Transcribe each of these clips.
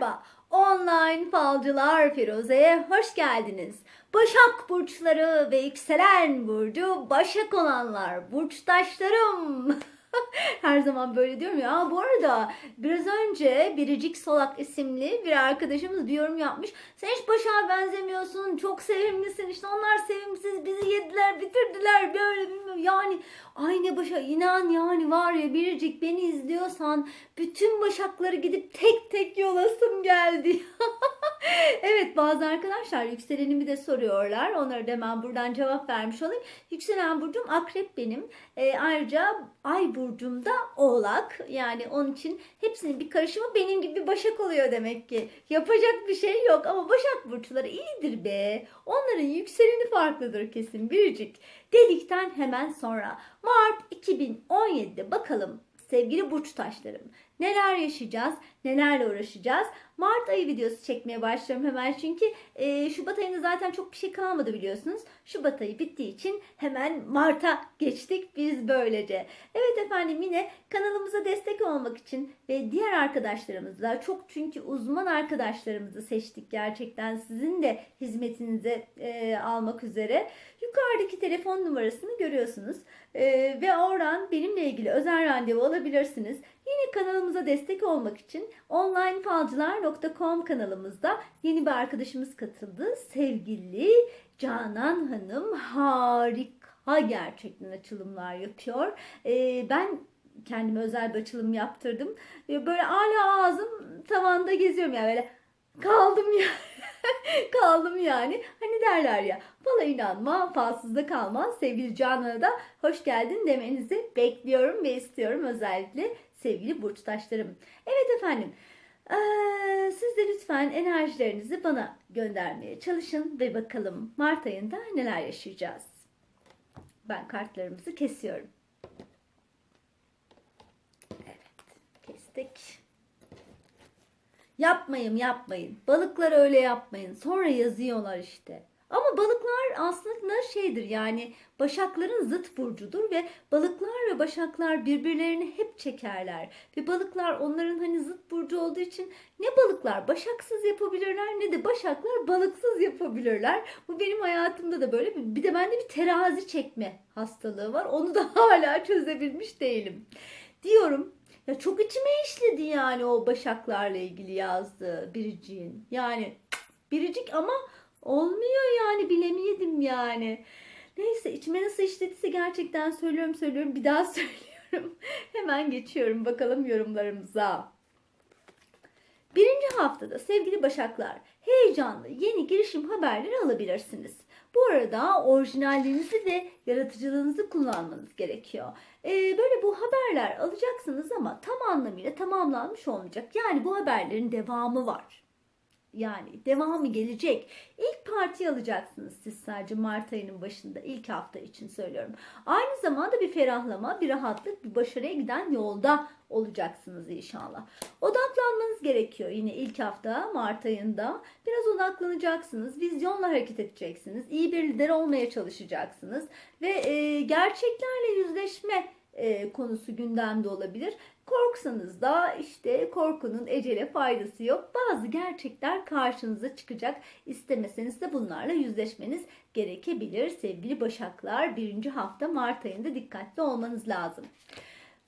Merhaba, online falcılar Firuze'ye hoş geldiniz. Başak burçları ve yükselen burcu Başak olanlar, burçtaşlarım. Her zaman böyle diyorum ya. Bu arada biraz önce Biricik Solak isimli bir arkadaşımız bir yorum yapmış. Sen hiç Başak'a benzemiyorsun. Çok sevimlisin. İşte onlar sevimsiz. Bizi yediler, bitirdiler. Böyle bilmiyorum. Yani aynı Başak. inan yani var ya Biricik beni izliyorsan bütün Başakları gidip tek tek yolasım geldi. evet bazı arkadaşlar yükselenimi de soruyorlar. Onlara da hemen buradan cevap vermiş olayım. Yükselen burcum akrep benim. Ee, ayrıca ay burcum da oğlak. Yani onun için hepsinin bir karışımı benim gibi başak oluyor demek ki. Yapacak bir şey yok ama başak burçları iyidir be. Onların yükseleni farklıdır kesin biricik. Dedikten hemen sonra Mart 2017'de bakalım sevgili burç taşlarım neler yaşayacağız, nelerle uğraşacağız. Mart ayı videosu çekmeye başlıyorum hemen çünkü e, Şubat ayında zaten çok bir şey kalmadı biliyorsunuz. Şubat ayı bittiği için hemen Mart'a geçtik biz böylece. Evet efendim yine kanalımıza destek olmak için ve diğer arkadaşlarımızla çok çünkü uzman arkadaşlarımızı seçtik gerçekten sizin de hizmetinize e, almak üzere. Yukarıdaki telefon numarasını görüyorsunuz E, ve oradan benimle ilgili özel randevu alabilirsiniz. Yine kanalımıza destek olmak için onlinefalcılar.com kanalımızda yeni bir arkadaşımız katıldı. Sevgili Canan Hanım harika gerçekten açılımlar yapıyor. Ee, ben kendime özel bir açılım yaptırdım. Ee, Böyle hala ağzım tavanda geziyorum yani böyle kaldım ya. kaldım yani. Hani derler ya bana inanma falsızda kalmaz. Sevgili Canan'a da hoş geldin demenizi bekliyorum ve istiyorum özellikle sevgili burçtaşlarım. Evet efendim siz de lütfen enerjilerinizi bana göndermeye çalışın ve bakalım Mart ayında neler yaşayacağız. Ben kartlarımızı kesiyorum. Evet kestik. Yapmayın yapmayın. Balıklar öyle yapmayın. Sonra yazıyorlar işte. Ama balıklar aslında şeydir yani başakların zıt burcudur ve balıklar ve başaklar birbirlerini hep çekerler. Ve balıklar onların hani zıt burcu olduğu için ne balıklar başaksız yapabilirler ne de başaklar balıksız yapabilirler. Bu benim hayatımda da böyle. Bir de bende bir terazi çekme hastalığı var. Onu da hala çözebilmiş değilim. Diyorum ya çok içime işledi yani o başaklarla ilgili yazdığı biriciğin. Yani biricik ama olmuyor yani bilemeyedim yani. Neyse içime nasıl işlediyse gerçekten söylüyorum söylüyorum bir daha söylüyorum. Hemen geçiyorum bakalım yorumlarımıza. Birinci haftada sevgili başaklar heyecanlı yeni girişim haberleri alabilirsiniz. Bu arada orijinalliğinizi ve yaratıcılığınızı kullanmanız gerekiyor. Ee, böyle bu haberler alacaksınız ama tam anlamıyla tamamlanmış olmayacak. Yani bu haberlerin devamı var. Yani devamı gelecek. İlk partiyi alacaksınız siz sadece Mart ayının başında ilk hafta için söylüyorum. Aynı zamanda bir ferahlama, bir rahatlık, bir başarıya giden yolda olacaksınız inşallah. Odaklanmanız gerekiyor yine ilk hafta Mart ayında. Biraz odaklanacaksınız. Vizyonla hareket edeceksiniz. İyi bir lider olmaya çalışacaksınız. Ve e, gerçeklerle yüzleşme e, konusu gündemde olabilir. Korksanız da işte korkunun ecele faydası yok. Bazı gerçekler karşınıza çıkacak. İstemeseniz de bunlarla yüzleşmeniz gerekebilir. Sevgili Başaklar birinci hafta Mart ayında dikkatli olmanız lazım.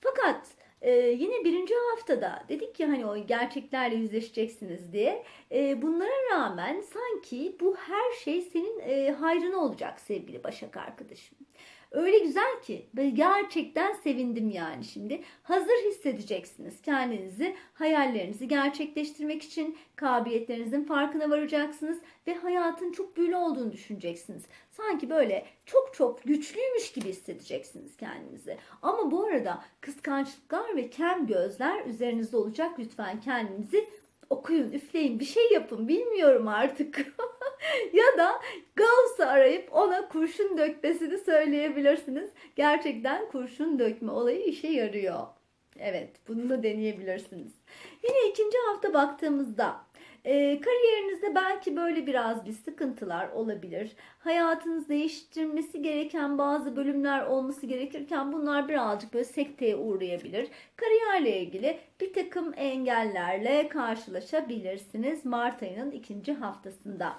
Fakat ee, yine birinci haftada dedik ki hani o gerçeklerle yüzleşeceksiniz diye. Ee, bunlara rağmen sanki bu her şey senin e, hayrına olacak sevgili Başak arkadaşım. Öyle güzel ki gerçekten sevindim yani şimdi. Hazır hissedeceksiniz kendinizi, hayallerinizi gerçekleştirmek için kabiliyetlerinizin farkına varacaksınız ve hayatın çok büyülü olduğunu düşüneceksiniz. Sanki böyle çok çok güçlüymüş gibi hissedeceksiniz kendinizi. Ama bu arada kıskançlıklar ve kem gözler üzerinizde olacak. Lütfen kendinizi okuyun, üfleyin, bir şey yapın bilmiyorum artık. ya da Gauss'u arayıp ona kurşun dökmesini söyleyebilirsiniz. Gerçekten kurşun dökme olayı işe yarıyor. Evet bunu da deneyebilirsiniz. Yine ikinci hafta baktığımızda E, kariyerinizde belki böyle biraz bir sıkıntılar olabilir. Hayatınızı değiştirmesi gereken bazı bölümler olması gerekirken bunlar birazcık böyle sekteye uğrayabilir. Kariyerle ilgili bir takım engellerle karşılaşabilirsiniz Mart ayının ikinci haftasında.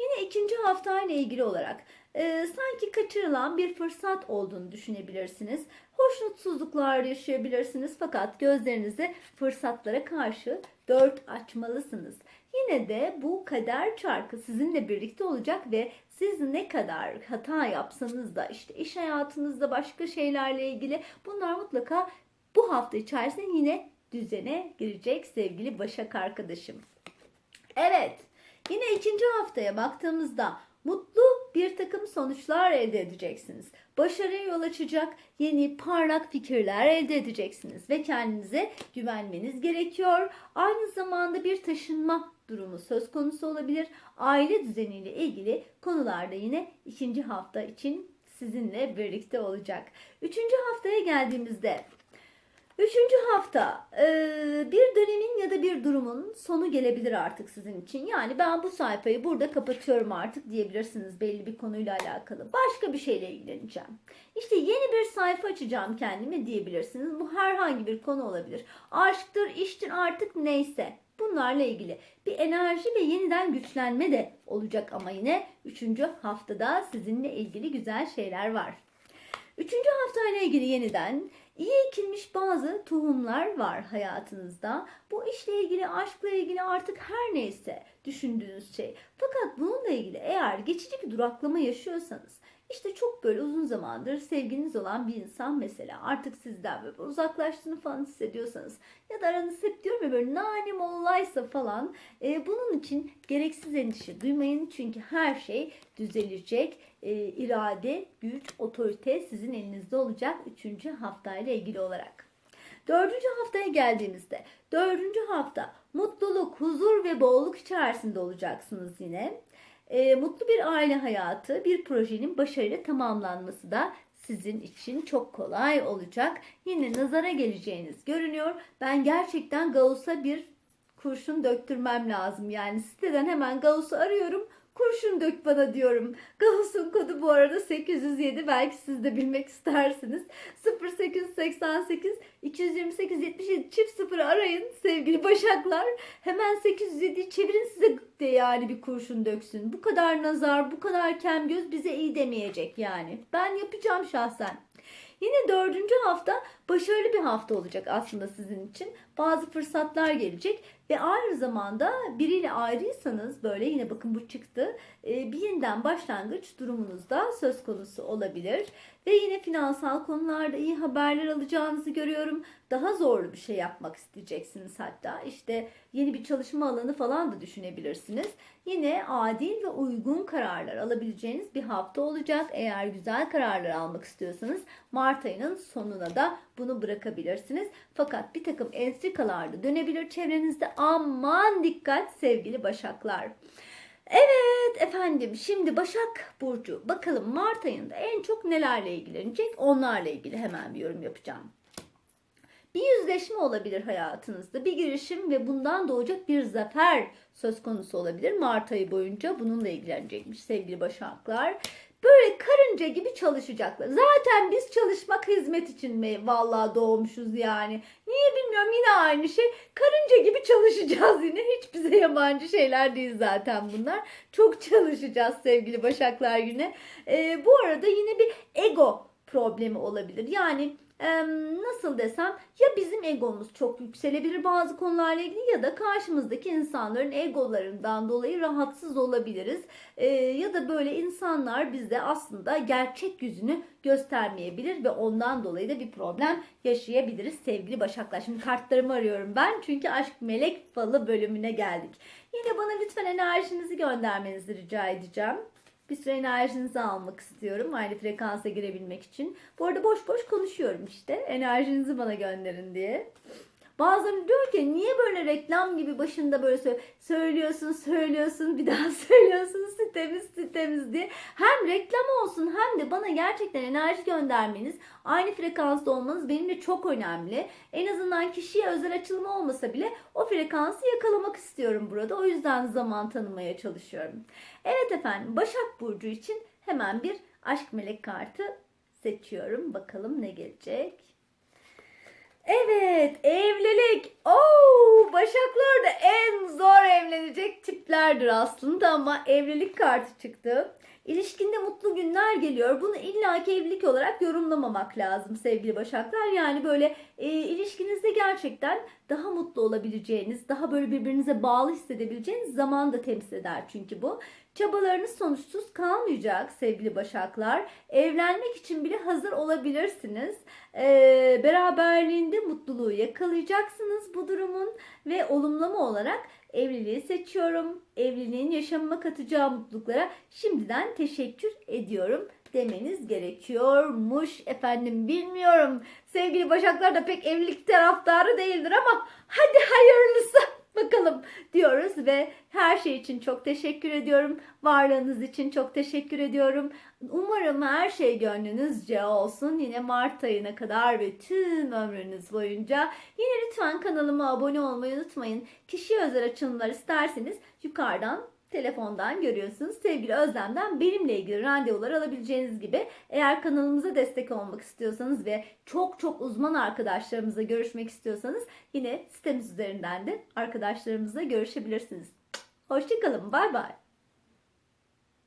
Yine ikinci haftayla ilgili olarak e, sanki kaçırılan bir fırsat olduğunu düşünebilirsiniz. Hoşnutsuzluklar yaşayabilirsiniz fakat gözlerinizi fırsatlara karşı dört açmalısınız. Yine de bu kader çarkı sizinle birlikte olacak ve siz ne kadar hata yapsanız da işte iş hayatınızda başka şeylerle ilgili bunlar mutlaka bu hafta içerisinde yine düzene girecek sevgili Başak arkadaşım. Evet, yine ikinci haftaya baktığımızda mutlu bir takım sonuçlar elde edeceksiniz. Başarıya yol açacak yeni parlak fikirler elde edeceksiniz ve kendinize güvenmeniz gerekiyor. Aynı zamanda bir taşınma durumu söz konusu olabilir. Aile düzeniyle ilgili konularda yine ikinci hafta için sizinle birlikte olacak. Üçüncü haftaya geldiğimizde Üçüncü hafta bir dönemin ya da bir durumun sonu gelebilir artık sizin için. Yani ben bu sayfayı burada kapatıyorum artık diyebilirsiniz belli bir konuyla alakalı. Başka bir şeyle ilgileneceğim. İşte yeni bir sayfa açacağım kendime diyebilirsiniz. Bu herhangi bir konu olabilir. Aşktır, iştir artık neyse. Bunlarla ilgili bir enerji ve yeniden güçlenme de olacak ama yine üçüncü haftada sizinle ilgili güzel şeyler var. Üçüncü haftayla ilgili yeniden iyi ekilmiş bazı tohumlar var hayatınızda. Bu işle ilgili, aşkla ilgili artık her neyse düşündüğünüz şey. Fakat bununla ilgili eğer geçici bir duraklama yaşıyorsanız işte çok böyle uzun zamandır sevginiz olan bir insan mesela artık sizden böyle uzaklaştığını falan hissediyorsanız ya da aranız hep diyorum ya böyle nanem olaysa falan e, bunun için gereksiz endişe duymayın çünkü her şey düzelecek. E, irade, güç, otorite sizin elinizde olacak 3. haftayla ilgili olarak. Dördüncü haftaya geldiğimizde dördüncü hafta mutluluk, huzur ve bolluk içerisinde olacaksınız yine. E, mutlu bir aile hayatı, bir projenin başarıyla tamamlanması da sizin için çok kolay olacak. Yine nazara geleceğiniz görünüyor. Ben gerçekten Gauss'a bir kurşun döktürmem lazım. Yani siteden hemen Gauss'u arıyorum. Kurşun dök bana diyorum. Gauss'un kodu bu arada 807. Belki siz de bilmek istersiniz. 0888 228 77 çift sıfırı arayın sevgili başaklar. Hemen 807'yi çevirin size de yani bir kurşun döksün. Bu kadar nazar, bu kadar kem göz bize iyi demeyecek yani. Ben yapacağım şahsen. Yine dördüncü hafta başarılı bir hafta olacak aslında sizin için. Bazı fırsatlar gelecek ve aynı zamanda biriyle ayrıysanız böyle yine bakın bu çıktı. E, bir yeniden başlangıç durumunuzda söz konusu olabilir. Ve yine finansal konularda iyi haberler alacağınızı görüyorum. Daha zorlu bir şey yapmak isteyeceksiniz hatta. İşte yeni bir çalışma alanı falan da düşünebilirsiniz. Yine adil ve uygun kararlar alabileceğiniz bir hafta olacak. Eğer güzel kararlar almak istiyorsanız Mart ayının sonuna da bunu bırakabilirsiniz. Fakat bir takım entrikalar da dönebilir çevrenizde. Aman dikkat sevgili başaklar. Evet efendim şimdi Başak Burcu bakalım Mart ayında en çok nelerle ilgilenecek onlarla ilgili hemen bir yorum yapacağım. Bir yüzleşme olabilir hayatınızda. Bir girişim ve bundan doğacak bir zafer söz konusu olabilir. Mart ayı boyunca bununla ilgilenecekmiş sevgili Başaklar. Böyle karınca gibi çalışacaklar. Zaten biz çalışmak hizmet için mi vallahi doğmuşuz yani. Niye bilmiyorum yine aynı şey. Karınca gibi çalışacağız yine. Hiç bize yabancı şeyler değil zaten bunlar. Çok çalışacağız sevgili Başaklar yine. Ee, bu arada yine bir ego problemi olabilir. Yani nasıl desem ya bizim egomuz çok yükselebilir bazı konularla ilgili ya da karşımızdaki insanların egolarından dolayı rahatsız olabiliriz. Ee, ya da böyle insanlar bize aslında gerçek yüzünü göstermeyebilir ve ondan dolayı da bir problem yaşayabiliriz sevgili Başaklar. Şimdi kartlarımı arıyorum ben çünkü aşk melek falı bölümüne geldik. Yine bana lütfen enerjinizi göndermenizi rica edeceğim. Bir süre enerjinizi almak istiyorum aynı frekansa girebilmek için. Bu arada boş boş konuşuyorum işte. Enerjinizi bana gönderin diye. Bazıları diyor ki niye böyle reklam gibi başında böyle sö- söylüyorsun söylüyorsun bir daha söylüyorsun sitemiz sitemiz diye. Hem reklam olsun hem de bana gerçekten enerji göndermeniz aynı frekansta olmanız benim de çok önemli. En azından kişiye özel açılımı olmasa bile o frekansı yakalamak istiyorum burada. O yüzden zaman tanımaya çalışıyorum. Evet efendim Başak Burcu için hemen bir aşk melek kartı seçiyorum. Bakalım ne gelecek. Evet, evlilik. Oo, Başaklar da en zor evlenecek tiplerdir aslında ama evlilik kartı çıktı. İlişkinde mutlu günler geliyor. Bunu illaki evlilik olarak yorumlamamak lazım sevgili Başaklar. Yani böyle e, ilişkinizde gerçekten daha mutlu olabileceğiniz, daha böyle birbirinize bağlı hissedebileceğiniz zaman da temsil eder çünkü bu. Çabalarınız sonuçsuz kalmayacak sevgili Başaklar. Evlenmek için bile hazır olabilirsiniz. Ee, beraberliğinde mutluluğu yakalayacaksınız bu durumun ve olumlama olarak evliliği seçiyorum. Evliliğin yaşamıma katacağı mutluluklara şimdiden teşekkür ediyorum demeniz gerekiyormuş efendim bilmiyorum. Sevgili Başaklar da pek evlilik taraftarı değildir ama hadi hayırlısı bakalım diyoruz ve her şey için çok teşekkür ediyorum. Varlığınız için çok teşekkür ediyorum. Umarım her şey gönlünüzce olsun. Yine Mart ayına kadar ve tüm ömrünüz boyunca. Yine lütfen kanalıma abone olmayı unutmayın. Kişiye özel açılımlar isterseniz yukarıdan telefondan görüyorsunuz. Sevgili Özlem'den benimle ilgili randevular alabileceğiniz gibi eğer kanalımıza destek olmak istiyorsanız ve çok çok uzman arkadaşlarımızla görüşmek istiyorsanız yine sitemiz üzerinden de arkadaşlarımızla görüşebilirsiniz. Hoşçakalın. Bay bay.